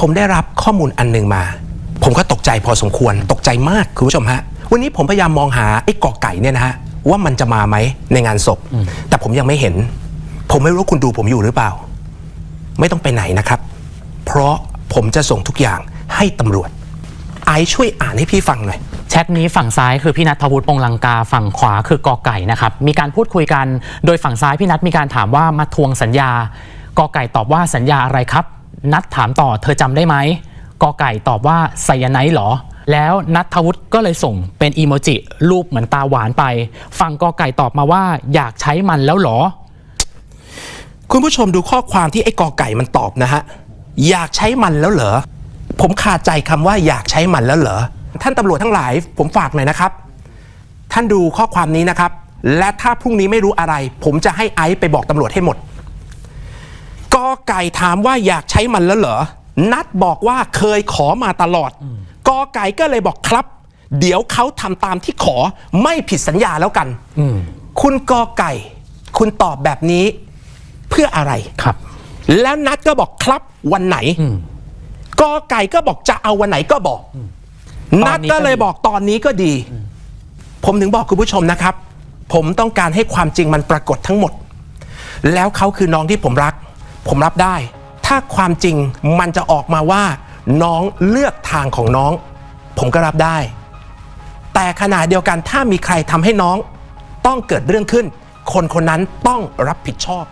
ผมได้รับข้อมูลอันหนึ่งมา ผมก็ตกใจพอสมควร ตกใจมากคุณผู้ชมฮะ วันนี้ผมพยายามมองหาไอ้กอไก่เนี่ยนะฮะว่ามันจะมาไหมในงานศพ แต่ผมยังไม่เห็น ผมไม่รู้คุณดูผมอยู่หรือเปล่า ไม่ต้องไปไหนนะครับ เพราะผมจะส่งทุกอย่างให้ตำรวจ ไอซ์ช่วยอ่านให้พี่ฟังหน่อย แชทนี้ฝั่งซ้ายคือพี่นัทธวุฒิปงลังกาฝั่งขวาคือกอไก่นะครับมีการพูดคุยกัน โดยฝั่งซ้ายพี่นัทมีการถามว่ามาทวงสัญญากอไก่ตอบว่าสัญญาอะไรครับ นัทถามต่อเธอจำได้ไหมกอไก่ตอบว่าไซยาไนท์หรอ แล้วนัทธวุฒิก็เลยส่งเป็นอีโมจิรูปเหมือนตาหวานไป ฝั่งกอไก่ตอบมาว่าอยากใช้มันแล้วหรอ คุณผู้ชมดูข้อความที่ไอ้กอไก่มันตอบนะฮะ อยากใช้มันแล้วเหรอ ผมขาดใจคำว่าอยากใช้มันแล้วเหรอ ท่านตำรวจทั้งหลาย ผมฝากหน่อยนะครับ ท่านดูข้อความนี้นะครับ และถ้าพรุ่งนี้ไม่รู้อะไร ผมจะให้ไอซ์ไปบอกตำรวจให้หมด ไก่ถามว่าอยากใช้มันแล้วเหรอ นัดบอกว่าเคยขอมาตลอด กอไก่ก็เลยบอกครับ เดี๋ยวเขาทำตามที่ขอไม่ผิดสัญญาแล้วกัน คุณกอไก่ คุณตอบแบบนี้เพื่ออะไรครับ แล้วนัดก็บอกครับวันไหนกอไก่ก็บอกจะเอาวันไหนก็บอก นัดก็เลยบอกตอนนี้ก็ดี ผมถึงบอกคุณผู้ชมนะครับ ผมต้องการให้ความจริงมันปรากฏทั้งหมด แล้วเขาคือน้องที่ผมรัก ผมรับได้ ถ้าความจริงมันจะออกมาว่า น้องเลือกทางของน้อง ผมก็รับได้ แต่ขณะเดียวกันถ้ามีใครทำให้น้อง ต้องเกิดเรื่องขึ้น คนคนนั้นต้องรับผิดชอบ